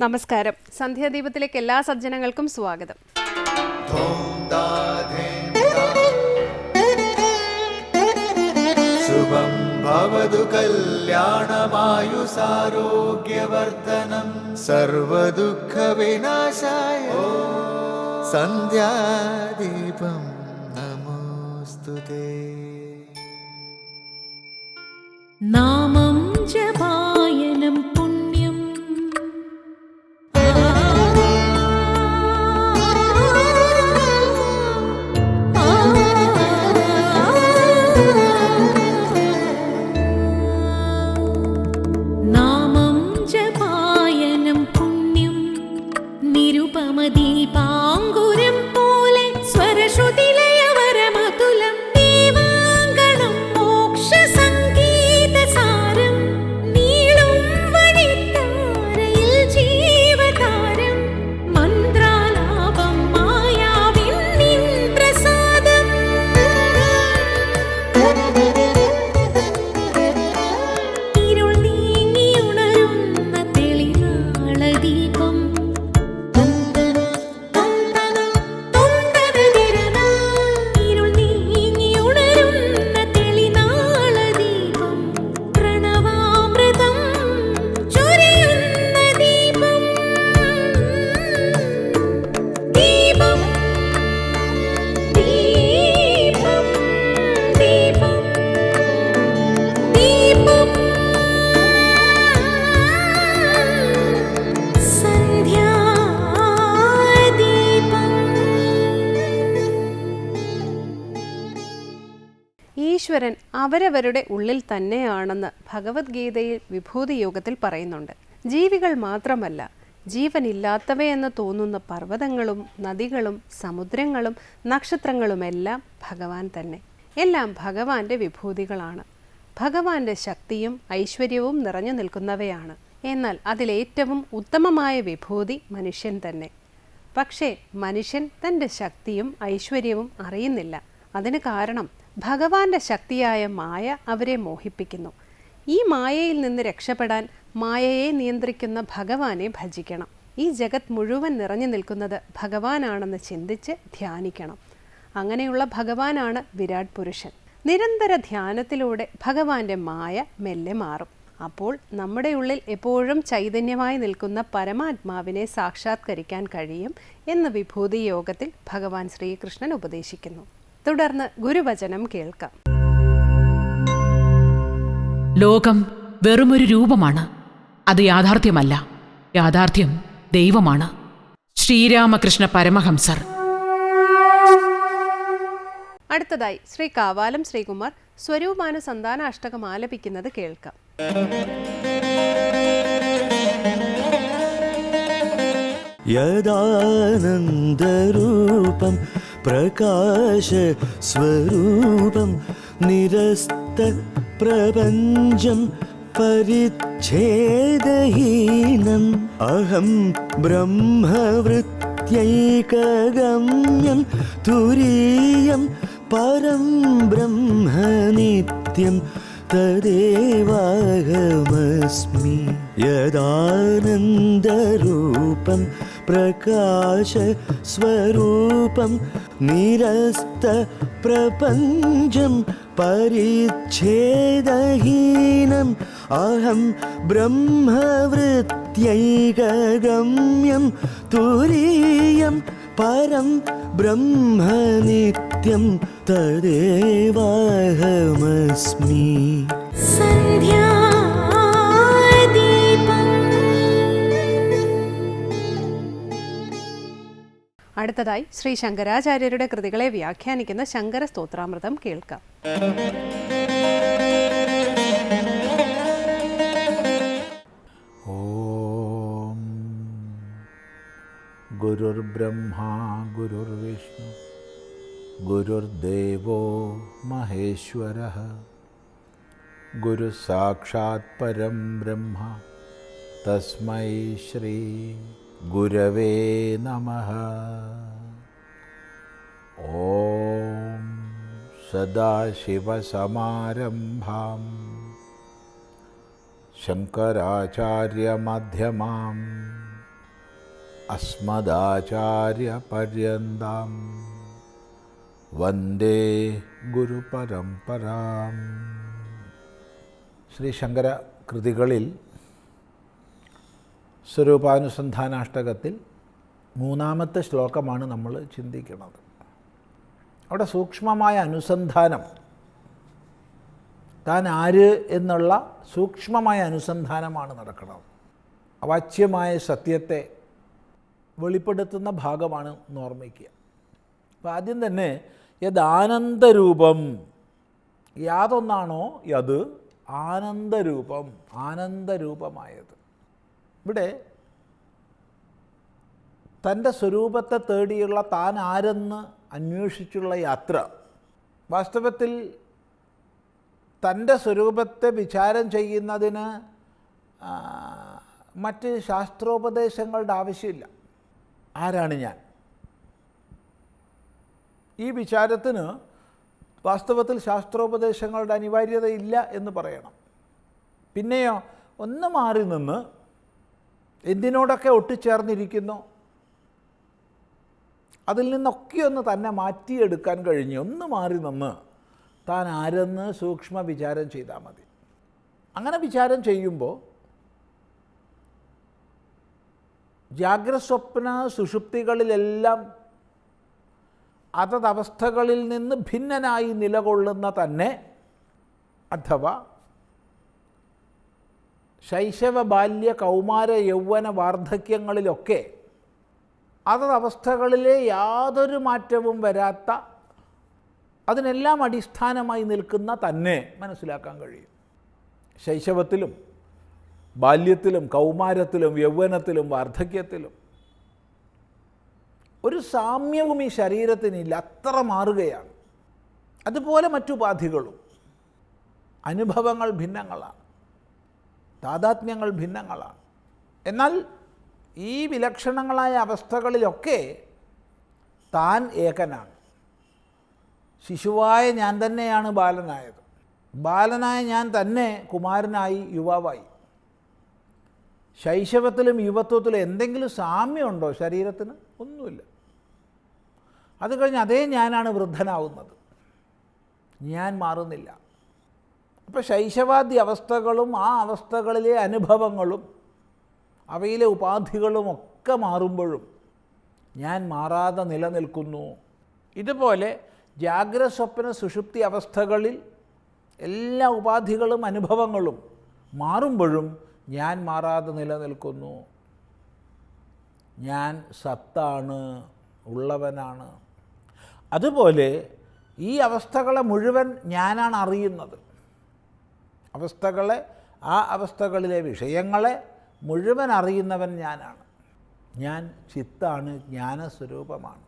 നമസ്കാരം. സന്ധ്യാദീപത്തിലേക്ക് എല്ലാ സജ്ജനങ്ങൾക്കും സ്വാഗതം. ശുഭം ഭവതു കല്യാണമായുസാരോഗ്യവർദ്ധനം. സർവദുഃഖവിനാശായ. സന്ധ്യാദീപം നമോസ്തുതേ. നാമം അവരവരുടെ ഉള്ളിൽ തന്നെയാണെന്ന് ഭഗവത്ഗീതയിൽ വിഭൂതി യോഗത്തിൽ പറയുന്നുണ്ട്. ജീവികൾ മാത്രമല്ല ജീവനില്ലാത്തവയെന്ന് തോന്നുന്ന പർവതങ്ങളും നദികളും സമുദ്രങ്ങളും നക്ഷത്രങ്ങളുമെല്ലാം ഭഗവാൻ തന്നെ. എല്ലാം ഭഗവാന്റെ വിഭൂതികളാണ്. ഭഗവാന്റെ ശക്തിയും ഐശ്വര്യവും നിറഞ്ഞു നിൽക്കുന്നവയാണ്. എന്നാൽ അതിലേറ്റവും ഉത്തമമായ വിഭൂതി മനുഷ്യൻ തന്നെ. പക്ഷേ മനുഷ്യൻ തന്റെ ശക്തിയും ഐശ്വര്യവും അറിയുന്നില്ല. അതിന് കാരണം ഭഗവാന്റെ ശക്തിയായ മായ അവരെ മോഹിപ്പിക്കുന്നു. ഈ മായയിൽ നിന്ന് രക്ഷപ്പെടാൻ മായയെ നിയന്ത്രിക്കുന്ന ഭഗവാനെ ഭജിക്കണം. ഈ ജഗത് മുഴുവൻ നിറഞ്ഞു നിൽക്കുന്നത് ഭഗവാനാണെന്ന് ചിന്തിച്ച് ധ്യാനിക്കണം. അങ്ങനെയുള്ള ഭഗവാനാണ് വിരാട് പുരുഷൻ. നിരന്തര ധ്യാനത്തിലൂടെ ഭഗവാന്റെ മായ മെല്ലെ മാറും. അപ്പോൾ നമ്മുടെ ഉള്ളിൽ എപ്പോഴും ചൈതന്യമായി നിൽക്കുന്ന പരമാത്മാവിനെ സാക്ഷാത്കരിക്കാൻ കഴിയും എന്ന് വിഭൂതി യോഗത്തിൽ ഭഗവാൻ ശ്രീകൃഷ്ണൻ ഉപദേശിക്കുന്നു. തുടർന്ന് ഗുരുവചനം കേൾക്കാം. ലോകം വെറുമൊരു രൂപമാണ്. അത് യാഥാർത്ഥ്യമല്ല. യാഥാർത്ഥ്യം ദൈവമാണ്. ശ്രീരാമകൃഷ്ണ പരമഹംസർ. അടുത്തതായി ശ്രീ കാവാലം ശ്രീകുമാർ സ്വരൂപാന സന്താന അഷ്ടകം ആലപിക്കുന്നത് കേൾക്കാം. യദാനന്ദരൂപം പ്രകാശസ്വരൂപം നിരസ്ത പ്രപഞ്ചം പരിച്ഛേദഹീനം. അഹം ബ്രഹ്മവൃത്യൈകഗമ്യം തുരീയം പരം ബ്രഹ്മനിത്യം തദേവാഹമസ്മി യദാനന്ദരൂപം പ്രകാശസ്വരൂപം നിരസ്ത പ്രപഞ്ചം പരിച്ഛേദഹീനം അഹം ബ്രഹ്മവൃത്യൈകഗമ്യം തുരീയം പരം ബ്രഹ്മ നിത്യം തദേവാഹമസ്മി അടുത്തതായി ശ്രീ ശങ്കരാചാര്യരുടെ കൃതികളെ വ്യാഖ്യാനിക്കുന്ന ശങ്കര സ്തോത്രാമൃതം കേൾക്കാം. ഓം. ഗുരുർ ബ്രഹ്മാ ഗുരുർ വിഷ്ണു ഗുരുർദേവോ മഹേശ്വര. ഗുരു സാക്ഷാത് പരം ബ്രഹ്മ തസ്മൈ ശ്രീ ഗുരവേ നമ ഓം സദാശിവസമാരംഭാം ശങ്കരാചാര്യമധ്യമാം അസ്മദാചാര്യപര്യന്താം വന്ദേ ഗുരുപരംപരാം ശ്രീ ശങ്കര കൃതികളിൽ സ്വരൂപാനുസന്ധാനാഷ്ടകത്തിൽ മൂന്നാമത്തെ ശ്ലോകമാണ് നമ്മൾ ചിന്തിക്കുന്നത്. അവിടെ സൂക്ഷ്മമായ അനുസന്ധാനം താൻ ആര് എന്നുള്ള സൂക്ഷ്മമായ അനുസന്ധാനമാണ് നടക്കുന്നത്. അവാച്യമായ സത്യത്തെ വെളിപ്പെടുത്തുന്ന ഭാഗമാണ് ഓർമ്മിക്കുക. അപ്പോൾ ആദ്യം തന്നെ യത് ആനന്ദരൂപം യാതൊന്നാണോ യത് ആനന്ദരൂപം ആനന്ദരൂപമായത്? ഇവിടെ തന്റെ സ്വരൂപത്തെ തേടിയുള്ള താൻ ആരെന്ന് അന്വേഷിച്ചുള്ള യാത്ര. വാസ്തവത്തിൽ തന്റെ സ്വരൂപത്തെ വിചാരം ചെയ്യുന്നതിന് മറ്റ് ശാസ്ത്രോപദേശങ്ങളുടെ ആവശ്യമില്ല. ആരാണ് ഞാൻ? ഈ വിചാരത്തിന് വാസ്തവത്തിൽ ശാസ്ത്രോപദേശങ്ങളുടെ അനിവാര്യതയില്ല എന്ന് പറയണം. പിന്നെയോ ഒന്ന് മാറി നിന്ന് എന്തിനോടൊക്കെ ഒട്ടിച്ചേർന്നിരിക്കുന്നു? അതിൽ നിന്നൊക്കെ ഒന്ന് തന്നെ മാറ്റിയെടുക്കാൻ കഴിഞ്ഞു ഒന്ന് മാറി നിന്ന് താൻ ആരെന്ന് സൂക്ഷ്മ വിചാരം ചെയ്താൽ മതി. അങ്ങനെ വിചാരം ചെയ്യുമ്പോൾ ജാഗ്രസ്വപ്ന സുഷുപ്തികളിലെല്ലാം അതതവസ്ഥകളിൽ നിന്ന് ഭിന്നനായി നിലകൊള്ളുന്ന തന്നെ അഥവാ ശൈശവ ബാല്യ കൗമാര യൗവന വാർദ്ധക്യങ്ങളിലൊക്കെ അതതവസ്ഥകളിലെ യാതൊരു മാറ്റവും വരാത്ത അതിനെല്ലാം അടിസ്ഥാനമായി നിൽക്കുന്ന തന്നെ മനസ്സിലാക്കാൻ കഴിയും. ശൈശവത്തിലും ബാല്യത്തിലും കൗമാരത്തിലും യൗവനത്തിലും വാർദ്ധക്യത്തിലും ഒരു സാമ്യവും ഈ ശരീരത്തിനില്ല അത്ര മാറുകയാണ്. അതുപോലെ മറ്റുപാധികളും അനുഭവങ്ങൾ ഭിന്നങ്ങളാണ്. താതാത്മ്യങ്ങൾ ഭിന്നങ്ങളാണ്. എന്നാൽ ഈ വിലക്ഷണങ്ങളായ അവസ്ഥകളിലൊക്കെ താൻ ഏകനാണ്. ശിശുവായ ഞാൻ തന്നെയാണ് ബാലനായത്. ബാലനായ ഞാൻ തന്നെ കുമാരനായി യുവാവായി. ശൈശവത്തിലും യുവത്വത്തിലും എന്തെങ്കിലും സാമ്യമുണ്ടോ ശരീരത്തിന്? ഒന്നുമില്ല. അത് കഴിഞ്ഞ് അതേ ഞാനാണ് വൃദ്ധനാവുന്നത്. ഞാൻ മാറുന്നില്ല. അപ്പോൾ ശൈശവാദി അവസ്ഥകളും ആ അവസ്ഥകളിലെ അനുഭവങ്ങളും അവയിലെ ഉപാധികളും ഒക്കെ മാറുമ്പോഴും ഞാൻ മാറാതെ നിലനിൽക്കുന്നു. ഇതുപോലെ ജാഗ്രത സ്വപ്ന സുഷുപ്തി അവസ്ഥകളിൽ എല്ലാ ഉപാധികളും അനുഭവങ്ങളും മാറുമ്പോഴും ഞാൻ മാറാതെ നിലനിൽക്കുന്നു. ഞാൻ സത്താണ് ഉള്ളവനാണ്. അതുപോലെ ഈ അവസ്ഥകളെ മുഴുവൻ ഞാനാണ് അറിയുന്നത്. അവസ്ഥകളെ ആ അവസ്ഥകളിലെ വിഷയങ്ങളെ മുഴുവൻ അറിയുന്നവൻ ഞാനാണ്. ഞാൻ ചിത്താണ് ജ്ഞാനസ്വരൂപമാണ്.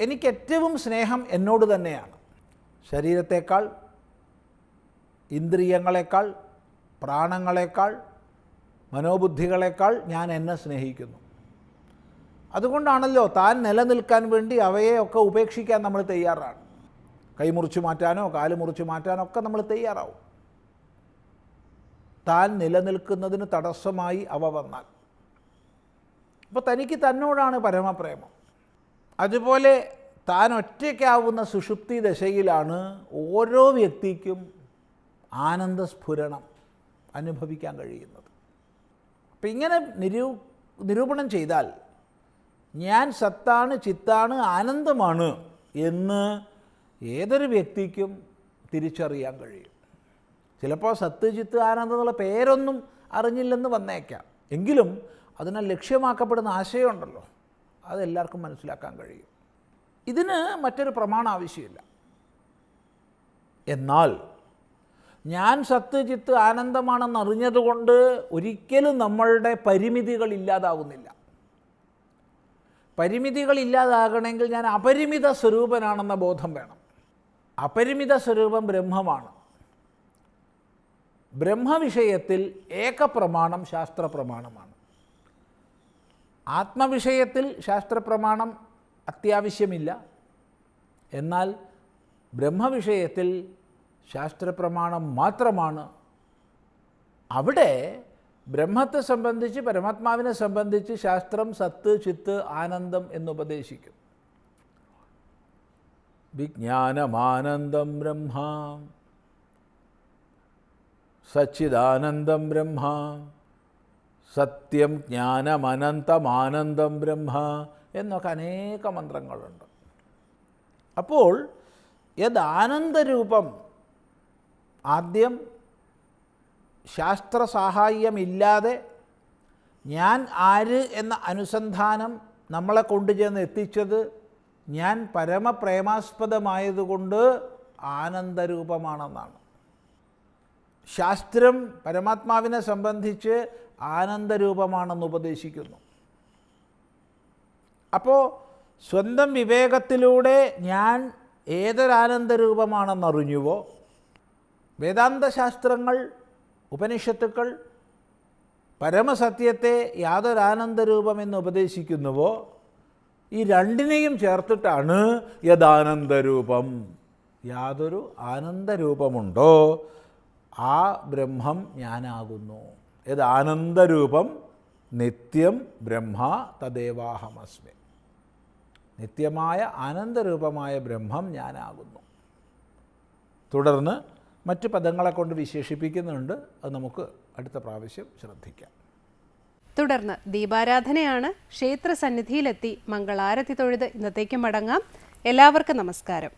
എനിക്ക് ഏറ്റവും സ്നേഹം എന്നോട് തന്നെയാണ്. ശരീരത്തേക്കാൾ ഇന്ദ്രിയങ്ങളെക്കാൾ പ്രാണങ്ങളെക്കാൾ മനോബുദ്ധികളെക്കാൾ ഞാൻ എന്നെ സ്നേഹിക്കുന്നു. അതുകൊണ്ടാണല്ലോ താൻ നിലനിൽക്കാൻ വേണ്ടി അവയെയൊക്കെ ഉപേക്ഷിക്കാൻ നമ്മൾ തയ്യാറാണ്. കൈ മുറിച്ച് മാറ്റാനോ കാൽ മുറിച്ച് മാറ്റാനോ ഒക്കെ നമ്മൾ തയ്യാറാവും. താൻ നിലനിൽക്കുന്നതിന് തടസ്സമായി അവ വന്നാൽ. അപ്പോൾ തനിക്ക് തന്നോടാണ് പരമപ്രേമം. അതുപോലെ താൻ ഒറ്റയ്ക്കാവുന്ന സുഷുപ്തി ദശയിലാണ് ഓരോ വ്യക്തിക്കും ആനന്ദസ്ഫുരണം അനുഭവിക്കാൻ കഴിയുന്നത്. അപ്പം ഇങ്ങനെ നിരൂ നിരൂപണം ചെയ്താൽ ഞാൻ സത്താണ് ചിത്താണ് ആനന്ദമാണ് എന്ന് ഏതൊരു വ്യക്തിക്കും തിരിച്ചറിയാൻ കഴിയും. ചിലപ്പോൾ സത്യജിത്ത് ആനന്ദ് എന്നുള്ള പേരൊന്നും അറിഞ്ഞില്ലെന്ന് വന്നേക്കാം. എങ്കിലും അതിനാൽ ലക്ഷ്യമാക്കപ്പെടുന്ന ആശയമുണ്ടല്ലോ. അതെല്ലാവർക്കും മനസ്സിലാക്കാൻ കഴിയും. ഇതിന് മറ്റൊരു പ്രമാണം ആവശ്യമില്ല. എന്നാൽ ഞാൻ സത്യജിത്ത് ആനന്ദമാണെന്ന് അറിഞ്ഞതുകൊണ്ട് ഒരിക്കലും നമ്മളുടെ പരിമിതികൾ ഇല്ലാതാവുന്നില്ല. പരിമിതികൾ ഇല്ലാതാകണമെങ്കിൽ ഞാൻ അപരിമിത സ്വരൂപനാണെന്ന ബോധം വേണം. അപരിമിത സ്വരൂപം ബ്രഹ്മമാണ്. ബ്രഹ്മവിഷയത്തിൽ ഏകപ്രമാണം ശാസ്ത്രപ്രമാണമാണ്. ആത്മവിഷയത്തിൽ ശാസ്ത്രപ്രമാണം അത്യാവശ്യമില്ല. എന്നാൽ ബ്രഹ്മവിഷയത്തിൽ ശാസ്ത്രപ്രമാണം മാത്രമാണ്. അവിടെ ബ്രഹ്മത്തെ സംബന്ധിച്ച് പരമാത്മാവിനെ സംബന്ധിച്ച് ശാസ്ത്രം സത്ത് ചിത്ത് ആനന്ദം എന്നുപദേശിക്കും വിജ്ഞാനമാനന്ദം ബ്രഹ്മ. സച്ചിദാനന്ദം ബ്രഹ്മ. സത്യം ജ്ഞാനമനന്തമാനന്ദം ബ്രഹ്മ എന്നൊക്കെ അനേക മന്ത്രങ്ങളുണ്ട്. അപ്പോൾ യദാനന്ദരൂപം ആദ്യം ശാസ്ത്ര സഹായമില്ലാതെ ഞാൻ ആര് എന്ന അനുസന്ധാനം നമ്മളെ കൊണ്ടുചെന്ന് എത്തിച്ചത് ഞാൻ പരമപ്രേമാസ്പദമായതുകൊണ്ട് ആനന്ദരൂപമാണെന്നാണ്. ശാസ്ത്രം പരമാത്മാവിനെ സംബന്ധിച്ച് ആനന്ദരൂപമാണെന്ന് ഉപദേശിക്കുന്നു. അപ്പോൾ സ്വന്തം വിവേകത്തിലൂടെ ഞാൻ ഏതൊരാനന്ദരൂപമാണെന്നറിഞ്ഞുവോ? വേദാന്തശാസ്ത്രങ്ങൾ ഉപനിഷത്തുക്കൾ പരമസത്യത്തെ യാതൊരാനന്ദരൂപമെന്ന് ഉപദേശിക്കുന്നുവോ? ഈ രണ്ടിനെയും ചേർത്തിട്ടാണ് യഥാനന്ദരൂപം യാതൊരു ആനന്ദരൂപമുണ്ടോ? ആ ബ്രഹ്മം ഞാനാകുന്നു. ആനന്ദരൂപം നിത്യം ബ്രഹ്മ തദേവാഹമസ്മി. നിത്യമായ ആനന്ദരൂപമായ ബ്രഹ്മം ഞാനാകുന്നു. തുടർന്ന് മറ്റ് പദങ്ങളെ കൊണ്ട് വിശേഷിപ്പിക്കുന്നുണ്ട്. അത് നമുക്ക് അടുത്ത പ്രാവശ്യം ശ്രദ്ധിക്കാം. തുടർന്ന് ദീപാരാധനയാണ് ക്ഷേത്ര സന്നിധിയിലെത്തി മംഗളാരതി തൊഴുത് ഇന്നത്തേക്ക് മടങ്ങാം എല്ലാവർക്കും നമസ്കാരം.